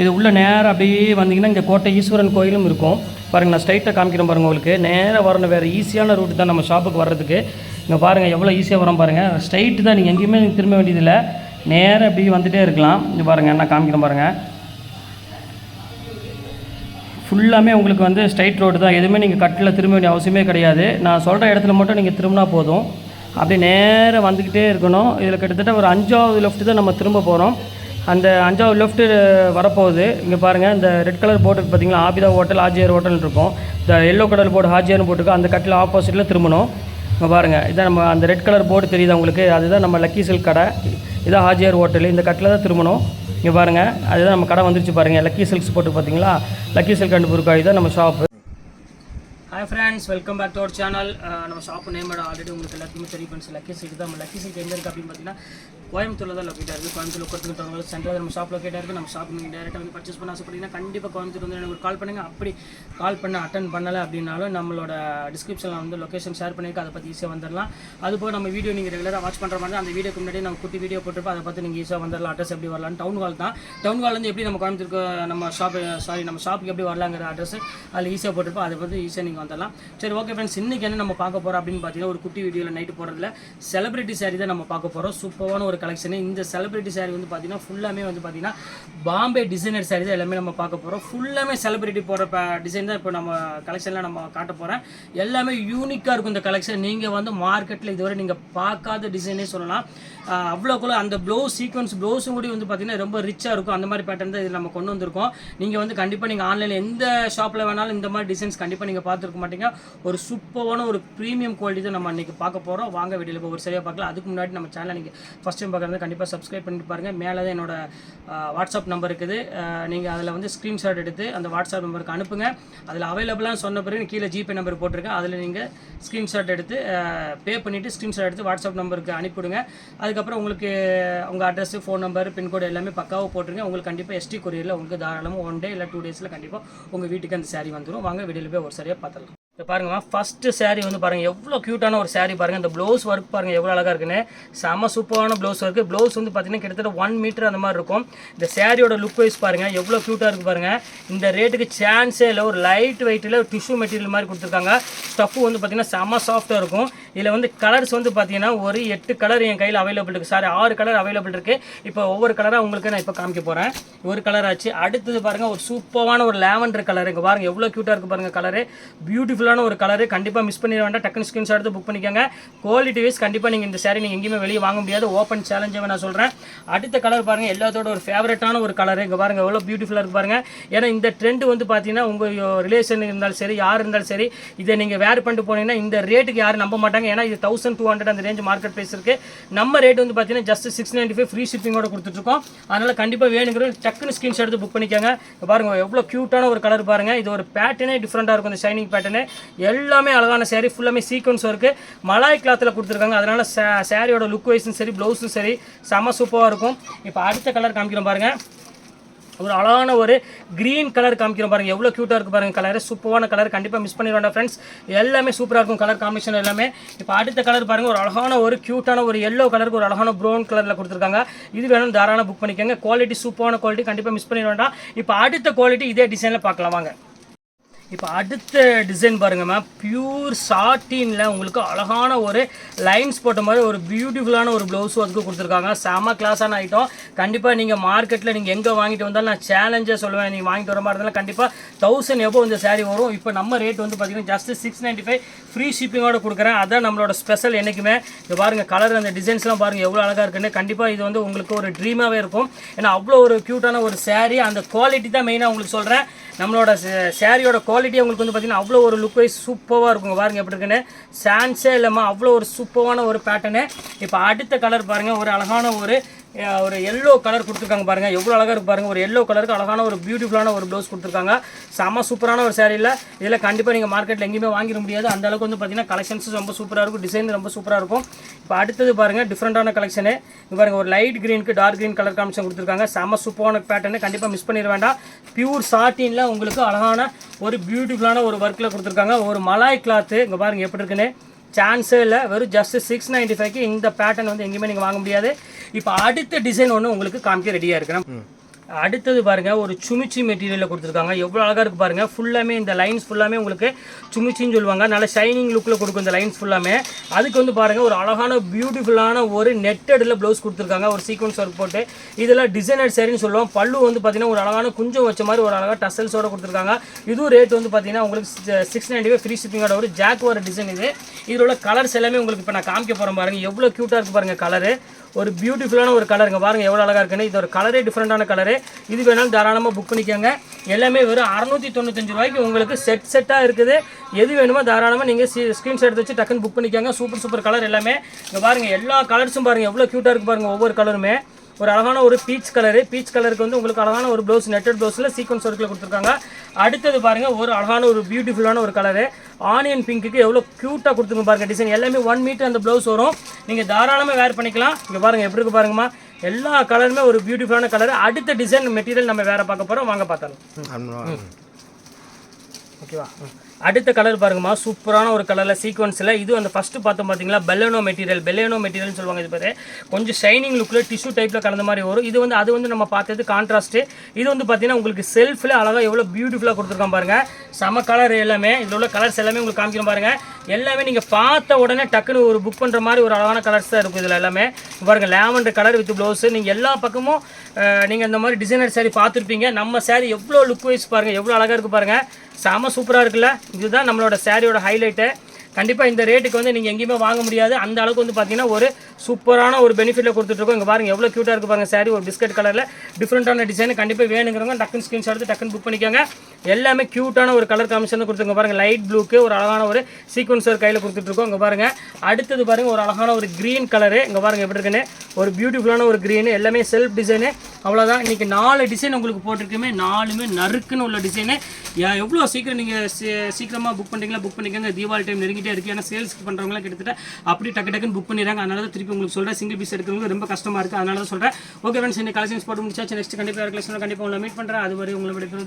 இது உள்ளே நேராக அப்படியே வந்தீங்கன்னா இங்கே கோட்டை ஈஸ்வரன் கோயிலும் இருக்கும். பாருங்கள் நான் ஸ்ட்ரைட்டாக காமிக்கிறேன் பாருங்கள் உங்களுக்கு. நேராக வரணும் வேறு ஈஸியான ரூட் தான் நம்ம ஷாப்புக்கு வர்றதுக்கு. இங்கே பாருங்கள் எவ்வளோ ஈஸியாக வரோம் பாருங்கள் ஸ்ட்ரைட்டு தான் நீங்கள் எங்கேயுமே திரும்ப வேண்டியதில்லை. நேராக அப்படியே வந்துகிட்டே இருக்கலாம். இங்கே பாருங்கள் நான் காமிக்கிறேன் பாருங்கள் ஃபுல்லாமே உங்களுக்கு வந்து ஸ்ட்ரைட் ரோடு தான். எதுவுமே நீங்கள் கட்டில் திரும்ப வேண்டிய அவசியமே கிடையாது. நான் சொல்கிற இடத்துல மட்டும் நீங்கள் திரும்பினா போதும். அப்படியே நேராக வந்துக்கிட்டே இருக்கணும். இதில் கிட்டத்தட்ட ஒரு அஞ்சாவது லெஃப்ட் தான் நம்ம திரும்ப போகிறோம் அந்த அஞ்சாவது லெஃப்ட்டு வரப்போகுது. இங்கே பாருங்கள் இந்த ரெட் கலர் போர்டு பார்த்தீங்களா ஆபிதா ஹோட்டல் ஆஜியர் ஹோட்டல்னு இருக்கும். இந்த எல்லோ கலர் போர்டு ஹாஜியர்னு போட்டுருக்கோம் அந்த கட்டில் ஆப்போசிட்டில் திரும்பணும். இங்கே பாருங்கள் இதான் நம்ம அந்த ரெட் கலர் போர்டு தெரியுது உங்களுக்கு? அதுதான் நம்ம லக்கி சில்க் கடை. இதான் ஹாஜியார் ஹோட்டல் இந்த கட்டில் தான் திரும்பணும். இங்கே பாருங்கள் அதுதான் நம்ம கடை வந்துருச்சு பாருங்கள் லக்கி சில்க்ஸ் போட்டு பார்த்தீங்களா லக்கி சில்க் அண்ட் புருக்காய் தான் நம்ம shop hi friends welcome back to our channel நம்ம ஷாப்பு நேமோட ஆல்ரெடி உங்களுக்கு எல்லாத்துக்குமே தெரியும் ஃப்ரெண்ட்ஸ் லக்கி சில்க் தான். நம்ம லக்கி சில்க் எங்கே இருக்குது அப்படின்னு பார்த்தீங்கன்னா கோயம்புத்தூரில் தான் லொக்கேட்டாக இருக்குது கோயம்புத்தூர் கொடுத்துக்கிட்டவங்க சென்டர் நம்ம ஷாப் லொக்கேட்டாக இருக்குது நம்ம ஷாப் நீங்கள் டேரெக்டாக வந்து பர்ச்சேஸ் பண்ண ஆசைப்பட்டீங்கன்னா கண்டிப்பாக கோயம்புத்தூர் வந்து எனக்கு ஒரு கால் பண்ணுங்கள் அப்படி கால் பண்ண அட்டன் பண்ணலை அப்படின்னாலும் நம்மளோட டிஸ்கிரிப்ஷனில் வந்து லொக்கேஷன் ஷேர் பண்ணியிருக்கேன். அதை பற்றி ஈஸியாக வந்துடலாம். அதுபோக நம்ம வீடியோ நீங்கள் ரெகுலராக வாட்ச் பண்ணுற மாதிரி அந்த வீடியோக்கு முன்னாடி நம்ம குட்டி வீடியோ போட்டுருப்போம். அதை பார்த்து நீங்கள் ஈஸியாக வந்துடலாம். அட்ரஸ் எப்படி வரலாம் டவுன் ஹால் தான். டவுன் ஹால்லேருந்து வந்து எப்படி நம்ம கோயம்புத்தூருக்கு நம்ம ஷாப் சாரி நம்ம ஷாப்புக்கு எப்படி வரலாங்கிற அட்ரஸ் அதில் ஈஸியாக போட்டிருப்போம். அதை பற்றி ஈஸியாக நீங்கள் வந்துடலாம். சரி ஓகே ஃப்ரெண்ட்ஸ் இன்றைக்கி என்ன நம்ம பார்க்க போகிறோம் அப்படின்னு பார்த்தீங்கன்னா ஒரு குட்டி வீடியோவில் நைட்டு போகிறதுல செலிபிரிட்டி சாரி தான் நம்ம பார்க்க போகிறோம் சூப்பரான ஒரு கலெக்ஷனு இந்த செலிபிரிட்டி சாரீ வந்து பார்த்தீங்கன்னா ஃபுல்லாமே வந்து பார்த்தீங்கன்னா பாம்பே டிசைனர் saree தான் எல்லாமே நம்ம பார்க்க போகிறோம் ஃபுல்லாமே செலிபிரிட்டி போடுற டிசைன் தான் இப்போ நம்ம கலெக்ஷனில் நம்ம காட்ட போகிறேன் எல்லாமே யூனிக்காக இருக்கும் இந்த கலெக்ஷன் நீங்கள் வந்து மார்க்கெட்டில் இதுவரை நீங்கள் பார்க்காத டிசைனே சொல்லலாம். அவ்வளோக்குள்ள அந்த ப்ளவுஸ் சீக்வன்ஸ் ப்ளவுஸும் கூட வந்து பார்த்தீங்கன்னா ரொம்ப ரிச்சாக இருக்கும். அந்த மாதிரி பேட்டர்ன் தான் இது நம்ம கொண்டு வந்திருக்கோம். நீங்கள் வந்து கண்டிப்பாக நீங்கள் ஆன்லைனில் எந்த ஷாப்பில் வேணாலும் இந்த மாதிரி டிசைன்ஸ் கண்டிப்பாக நீங்கள் பார்த்துருக்க மாட்டீங்க. ஒரு சூப்பரான ஒரு ப்ரீமியம் குவாலிட்டி தான் நம்ம அன்றைக்கி பார்க்க போகிறோம் வாங்க வீடியோவில் ஒரு சரியாக பார்க்கலாம். அதுக்கு முன்னாடி நம்ம சேனலை நீங்கள் ஃபஸ்ட்டு டைம் பார்க்குறது கண்டிப்பாக சப்ஸ்கிரைப் பண்ணிட்டு பாருங்கள் மேலே தான் என்னோட வாட்ஸ்அப் நம்பர் இருக்குது. நீங்கள் அதில் வந்து ஸ்க்ரீன்ஷாட் எடுத்து அந்த வாட்ஸ்அப் நம்பருக்கு அனுப்புங்க. அதில் அவைலபிளாக சொன்ன பிறகு கீழே ஜிபே நம்பர் போட்டிருக்கேன். அதில் நீங்கள் ஸ்க்ரீன்ஷாட் எடுத்து பே பண்ணிவிட்டு ஸ்க்ரீன்ஷாட் எடுத்து வாட்ஸ்அப் நம்பருக்கு அனுப்பிவிடுங்க. அதுக்கப்புறம் உங்களுக்கு உங்கள் அட்ரஸ் ஃபோன் நம்பர் பின்கோடு எல்லாமே பக்காவாக போட்டுருங்க உங்களுக்கு கண்டிப்பாக எஸ்டி கொரியரில் உங்களுக்கு தாராளமாக ஒன் டே இல்லை டூ டேஸில் கண்டிப்பாக உங்கள் வீட்டுக்கு அந்த சாரீ வந்துடும் வாங்க வீடியோவில் போய் ஒரு சரியாக பார்த்துக்கலாம் இப்போ பாருங்கம்மா ஃபஸ்ட்டு சாரீ வந்து பாருங்கள் எவ்வளோ க்யூட்டான ஒரு சாரீ பாருங்கள் இந்த ப்ளவுஸ் ஒர்க் பாருங்கள் எவ்வளோ அழகாக இருக்குன்னு. செம சூப்பரான ப்ளவுஸ் ஒர்க்கு ப்ளவுஸ் வந்து பார்த்தீங்கன்னா கிட்டத்தட்ட ஒன் மீட்டர் அந்த மாதிரி இருக்கும். இந்த சாரியோட லுக் வைஸ் பாருங்கள் எவ்வளோ க்யூட்டாக இருக்குது பாருங்கள் இந்த ரேட்டுக்கு சான்ஸே இல்லை ஒரு லைட் வெயிட்டில் டிஷ்யூ மெட்டீரியல் மாதிரி கொடுத்துருக்காங்க. ஸ்டஃப்பு வந்து பார்த்தீங்கன்னா செம சாஃப்ட்டாக இருக்கும். இதில் வந்து கலர்ஸ் வந்து பார்த்தீங்கன்னா ஒரு எட்டு கலர் என் கையில் அவைலபிள் இருக்குது சாரி ஆறு கலர் அவைலபிள் இருக்குது இப்போ ஒவ்வொரு கலராக உங்களுக்கு நான் இப்போ காமிக்க போகிறேன் ஒரு கலர் ஆச்சு. அடுத்தது பாருங்கள் ஒரு சூப்பரான ஒரு லேவண்டர் கலர் இங்கே பாருங்கள் எவ்வளோ க்யூட்டாக இருக்குது பாருங்கள் கலரு பியூட்டிஃபுல்லாக பியூட்டிஃபுல்லான ஒரு கலரு கண்டிப்பாக மிஸ் பண்ணிட வேண்டாம். டக்குனு ஸ்க்ரீன்ஷாட் எடுத்து புக் பண்ணிக்கோங்க. குவாலிட்டி வைஸ் கண்டிப்பாக நீங்கள் இந்த சேரீ நீங்கள் எங்கேயுமே வெளியே வாங்க முடியாது. ஓப்பன் சேலஞ்சாக நான் சொல்கிறேன் அடுத்த கலர் பாருங்கள் எல்லாத்தோட ஒரு ஃபேவரட்டான ஒரு கலர் இங்கே பாருங்கள் எவ்வளோ பியூட்டிஃபுல்லாக இருக்கு பாருங்கள் ஏன்னா இந்த ட்ரெண்ட் வந்து பார்த்தீங்கன்னா உங்கள் ரிலேஷன் இருந்தாலும் சரி யார் இருந்தாலும் சரி இதை நீங்கள் வேர் பண்ணிட்டு போனீங்கன்னா இந்த ரேட்டுக்கு யாரும் நம்ப மாட்டாங்க. ஏன்னா இது தௌசண்ட் டூ ஹண்ட்ரட் அந்த ரேஞ்ச் மார்க்கெட் ப்ரைஸ் இருக்குது நம்ம ரேட் வந்து பார்த்தீங்கன்னா just six ninety five free ஷிப்பிங்கோட கொடுத்துட்ருக்கோம். அதனால் கண்டிப்பாக வேணுங்கிற டக்குன்னு ஸ்கிரீன்ஷாட் எடுத்து புக் பண்ணிக்கோங்க. பாருங்கள் எவ்வளோ க்யூட்டான ஒரு கலர் பாருங்கள் இது ஒரு பேட்டர்னே டிஃப்ரெண்ட்டாக இருக்கும் இந்த ஷைனிங் பேட்டர்னு எல்லாமே அழகான சேரீ ஃபுல்லாமே சீக்வன்ஸ் இருக்குது மலாய் கிளாத்தில் கொடுத்துருக்காங்க. அதனால் சேரீயோட லுக் வைஸும் சரி ப்ளவுஸும் சரி செம சூப்பராக இருக்கும். இப்போ அடுத்த கலர் காமிக்கிறோம் பாருங்கள் ஒரு அழகான ஒரு க்ரீன் கலர் காமிக்கிறோம் பாருங்க. எவ்வளோ க்யூட்டாக இருக்குது பாருங்கள் கலர் சூப்பரான கலர் கண்டிப்பாக மிஸ் பண்ணிடுவாங்க ஃப்ரெண்ட்ஸ் எல்லாமே சூப்பராக இருக்கும் கலர் காம்பினேஷன் எல்லாமே. இப்போ அடுத்த கலர் பாருங்கள் ஒரு அழகான ஒரு க்யூட்டான ஒரு எல்லோ கலருக்கு ஒரு அழகான ப்ரௌன் கலரில் கொடுத்துருக்காங்க. இது வேணும் தாராளமாக புக் பண்ணிக்கோங்க. குவாலிட்டி சூப்பரான குவாலிட்டி கண்டிப்பாக மிஸ் பண்ணிட வேண்டாம் இப்போ அடுத்த குவாலிட்டி இதே டிசைனில் பார்க்கலாம். வாங்க. இப்போ அடுத்த டிசைன் பாருங்கம்மா பியூர் சாட்டினில் உங்களுக்கு அழகான ஒரு லைன்ஸ் போட்ட மாதிரி ஒரு பியூட்டிஃபுல்லான ஒரு ப்ளவுஸ் ஒர்க்கு கொடுத்துருக்காங்க. செம கிளாஸான ஐட்டம் கண்டிப்பாக நீங்கள் மார்க்கெட்டில் நீங்கள் எங்கே வாங்கிட்டு வந்தாலும் நான் சேலஞ்சாக சொல்லுவேன். நீங்கள் வாங்கிட்டு வர மாதிரி இருந்தாலும் கண்டிப்பாக தௌசண்ட் எவ்வளோ இந்த saree வரும்? இப்போ நம்ம ரேட் வந்து பார்த்தீங்கன்னா just six ninety five free ஷிப்பிங்கோட கொடுக்குறேன். அதான் நம்மளோட ஸ்பெஷல் என்றைக்குமே இது பாருங்கள் கலர் அந்த டிசைன்ஸ்லாம் பாருங்கள் எவ்வளோ அழகாக இருக்குன்னு. கண்டிப்பாக இது வந்து உங்களுக்கு ஒரு ட்ரீமாகவே இருக்கும். ஏன்னா அவ்வளோ ஒரு க்யூட்டான ஒரு சேரீ அந்த குவாலிட்டி தான் மெயினாக உங்களுக்கு சொல்கிறேன் நம்மளோட சேரீயோட குவாலிட்டி குவாலிட்டி உங்களுக்கு வந்து பார்த்தீங்கன்னா அவ்வளோ ஒரு லுக் வைஸ் சூப்பராக இருக்குங்க. பாருங்கள் எப்படி இருக்குன்னு? சான்ஸே இல்லாமல் அவ்வளோ ஒரு சூப்பரான ஒரு பேட்டர்னு இப்போ அடுத்த கலர் பாருங்கள் ஒரு அழகான ஒரு ஒரு எல்லோ கலர் கொடுத்துருக்காங்க பாருங்கள் எவ்வளோ அழகாக இருக்கு பாருங்கள் ஒரு எல்லோ கலருக்கு அழகான ஒரு பியூட்டிஃபுல்லான ஒரு ப்ளவுஸ் கொடுத்துருக்காங்க. செம சூப்பரான ஒரு சேரீல இதில் கண்டிப்பாக நீங்கள் மார்க்கெட்டில் எங்கேயுமே வாங்கிட முடியாது. அந்த அளவுக்கு வந்து பார்த்தீங்கன்னா கலெக்ஷன்ஸ் ரொம்ப சூப்பராக இருக்கும். டிசைன் ரொம்ப சூப்பராக இருக்கும். இப்போ அடுத்தது பாருங்கள் டிஃப்ரெண்ட்டான கலெக்ஷனு பாருங்கள் ஒரு லைட் க்ரீனுக்கு டார்க் க்ரீன் கலர் காமிஷன் கொடுத்துருக்காங்க. செம சூப்பரான பேட்டர்னு கண்டிப்பாக மிஸ் பண்ணிட வேண்டாம். பியூர் சாட்டினில் உங்களுக்கு அழகான ஒரு பியூட்டிஃபுல்லான ஒரு ஒர்க்கில் கொடுத்துருக்காங்க. ஒரு மலாய் கிளாத்து இங்கே பாருங்கள் எப்படி இருக்குன்னு. சான்ஸே இல்லை. வெறும் ஜஸ்ட் சிக்ஸ் நைன்டி ஃபைவ்க்கு இந்த பேட்டர்ன் வந்து எங்கேயுமே நீங்கள் வாங்க முடியாது. இப்போ அடுத்த டிசைன் ஒன்று உங்களுக்கு காமிக்க ரெடியாக இருக்கிறேன் அடுத்தது பாருங்கள் ஒரு சுமிச்சி மெட்டீரியலில் கொடுத்துருக்காங்க. எவ்வளோ அழகாக இருக்குது பாருங்கள் ஃபுல்லாமே இந்த லைன்ஸ் ஃபுல்லாமே உங்களுக்கு சுமிச்சின்னு சொல்லுவாங்க. நல்ல ஷைனிங் லுக்கில் கொடுக்கும் இந்த லைன்ஸ் ஃபுல்லாமே அதுக்கு வந்து பாருங்கள் ஒரு அழகான பியூட்டிஃபுல்லான ஒரு நெட்டடில் ப்ளவுஸ் கொடுத்துருக்காங்க. ஒரு சீக்வன்ஸ் ஒர்க் போட்டு. இதெல்லாம் டிசைனர் சரின்னு சொல்லுவோம். பல்லு வந்து பார்த்தீங்கன்னா ஒரு அழகான குஞ்சம் வச்ச மாதிரி ஒரு அழகாக டசல்ஸோடு கொடுத்துருக்காங்க. இதுவும் ரேட் வந்து பார்த்தீங்கன்னா உங்களுக்கு சிக்ஸ் நைன்டி ஃப்ரீ ஷிப்பிங்கோட ஒரு ஜாக் வர டிசைன் இது. இதில் உள்ள கலர்ஸ் எல்லாமே உங்களுக்கு இப்போ நான் காமிக்க போகிறேன் பாருங்கள் எவ்வளோ க்யூட்டாக இருக்குது பாருங்கள் கலரு ஒரு பியூட்டிஃபுல்லான ஒரு கலருங்க பாருங்கள் எவ்வளோ அழகாக இருக்குன்னு. இது ஒரு கலரே டிஃப்ரெண்டான கலரு இது வேணாலும் தாராளமாக புக் பண்ணிக்கோங்க. எல்லாமே வெறும் அறநூற்றி தொண்ணூத்தஞ்சு ரூபாய்க்கு உங்களுக்கு செட் செட்டாக இருக்குது. எது வேணுமோ தாராளமாக நீங்கள் ஸ்க்ரீன்ஷாட் எடுத்து வச்சு டக்குன்னு புக் பண்ணிக்கோங்க. சூப்பர் சூப்பர் கலர் எல்லாமே. இங்கே பாருங்கள் எல்லா கலர்ஸும் பாருங்கள் எவ்வளோ க்யூட்டாக இருக்குது பாருங்க ஒவ்வொரு கலருமே ஒரு அழகான ஒரு பீச் கலரு பீச் கலருக்கு வந்து உங்களுக்கு அழகான ஒரு ப்ளவுஸ் நெட்டட் ப்ளவுஸில் சீக்வன்ஸ் ஒர்க்கில் கொடுத்துருக்காங்க. அடுத்தது பாருங்கள் ஒரு அழகான ஒரு பியூட்டிஃபுல்லான ஒரு கலரு ஆனியன் பிங்க்குக்கு எவ்வளோ க்யூட்டாக கொடுத்துருங்க பாருங்கள் டிசைன் எல்லாமே ஒன் மீட்டர் அந்த ப்ளவுஸ் வரும். நீங்கள் தாராளமாக வேர் பண்ணிக்கலாம். இங்கே பாருங்கள் எப்படி இருக்கு பாருங்கம்மா. எல்லா கலருமே ஒரு பியூட்டிஃபுல்லான கலர் அடுத்த டிசைன் மெட்டீரியல் நம்ம வேறு பார்க்க போகிறோம் வாங்க பார்த்தாலும் ஓகேவா? அடுத்த கலர் பாருங்கம்மா. சூப்பரான ஒரு கலரில் சீக்வன்ஸில் இது அந்த ஃபஸ்ட்டு பார்த்தோம் பார்த்தீங்களா பெல்லனோ மெட்டீரியல் பெல்லனோ மெட்டீரியல்னு சொல்லுவாங்க இது பேர். கொஞ்சம் ஷைனிங் லுக்கில் டிஷ்யூ டைப்பில் கலந்த மாதிரி வரும். இது வந்து அது வந்து நம்ம பார்த்தது கான்ட்ராஸ்ட்டு இது வந்து பார்த்தீங்கன்னா உங்களுக்கு செல்ஃபில் அழகாக எவ்வளோ பியூட்டிஃபுல்லாக கொடுத்துருக்கான் பாருங்கள் செம கலர் எல்லாமே இதில் உள்ள கலர்ஸ் எல்லாமே உங்களுக்கு காமிக்கிறோம் பாருங்கள் எல்லாமே நீங்கள் பார்த்த உடனே டக்குன்னு ஒரு புக் பண்ணுற மாதிரி ஒரு அழகான கலர்ஸ் தான் இருக்கும் இதில் எல்லாமே. பாருங்கள் லேவண்டர் கலர் வித் ப்ளவுஸு நீங்கள் எல்லா பக்கமும் நீங்கள் இந்த மாதிரி டிசைனர் சாரீ பார்த்துருப்பீங்க. நம்ம சேரீ எவ்வளோ லுக் வைஸ் பாருங்கள் எவ்வளோ அழகாக இருக்குது பாருங்கள் செம சூப்பராக இருக்குல்ல. இதுதான் நம்மளோட சாரியோட ஹைலைட்டு கண்டிப்பாக இந்த ரேட்டுக்கு வந்து நீங்கள் எங்கேயுமே வாங்க முடியாது. அந்த அளவுக்கு வந்து பார்த்தீங்கன்னா ஒரு சூப்பரான ஒரு பெனிஃபிட்டில் கொடுத்துட்ருக்கோம். இங்கே பாருங்கள் எவ்வளோ க்யூட்டாக இருக்குது பாருங்கள் சாரி ஒரு பிஸ்கட் கலரில் டிஃப்ரெண்ட்டான டிசைன் கண்டிப்பாக வேணுங்கிறவங்க டக்குன்னு ஸ்க்ரீன்ஷாட் எடுத்து டக்குன்னு புக் பண்ணிக்கோங்க. எல்லாமே க்யூட்டான ஒரு கலர் காமிஷன் கொடுத்துருங்க பாருங்கள் லைட் ப்ளூக்கு ஒரு அழகான ஒரு சீக்வன்சர் ஒரு கையில் கொடுத்துட்ருக்கோம். இங்கே பாருங்கள் அடுத்தது பாருங்கள் ஒரு அழகான ஒரு க்ரீன் கலரு இங்கே பாருங்கள் எப்படி இருக்குன்னு? ஒரு பியூட்டிஃபுல்லான ஒரு க்ரீனு எல்லாமே செல்ஃப் டிசைனு அவ்வளோதான் இன்றைக்கி நாலு டிசைன் உங்களுக்கு போட்டிருக்குமே நாலுமே நறுக்குன்னு உள்ள டிசைனு எவ்வளோ சீக்கிரம் நீங்கள் சீக்கிரமாக புக் பண்ணுறீங்களா புக் பண்ணிக்கோங்க. தீபாவளி டைம் நெருங்கிட்டே இருக்குது ஏன்னா சேல்ஸ்க்கு பண்ணுறவங்களாம் கிட்டத்தட்ட அப்படி டக்கு டக்குன்னு புக் பண்ணிடுறாங்க. அதனால தான் திருப்பி உங்களுக்கு சொல்கிறேன் சிங்கிள் பீஸ் எடுக்கிறவங்க ரொம்ப கஷ்டமாக இருக்குது அதனால தான் சொல்கிறேன் ஓகே ஃப்ரெண்ட்ஸ் இந்த கலெக்ஷன்ஸ் போட்டு முடிச்சாச்சு. நெக்ஸ்ட் கண்டிப்பாக கலெக்ஷன் கண்டிப்பாக உங்களை மீட் பண்ணுறேன் அது வரை உங்களை விடுக்கிறது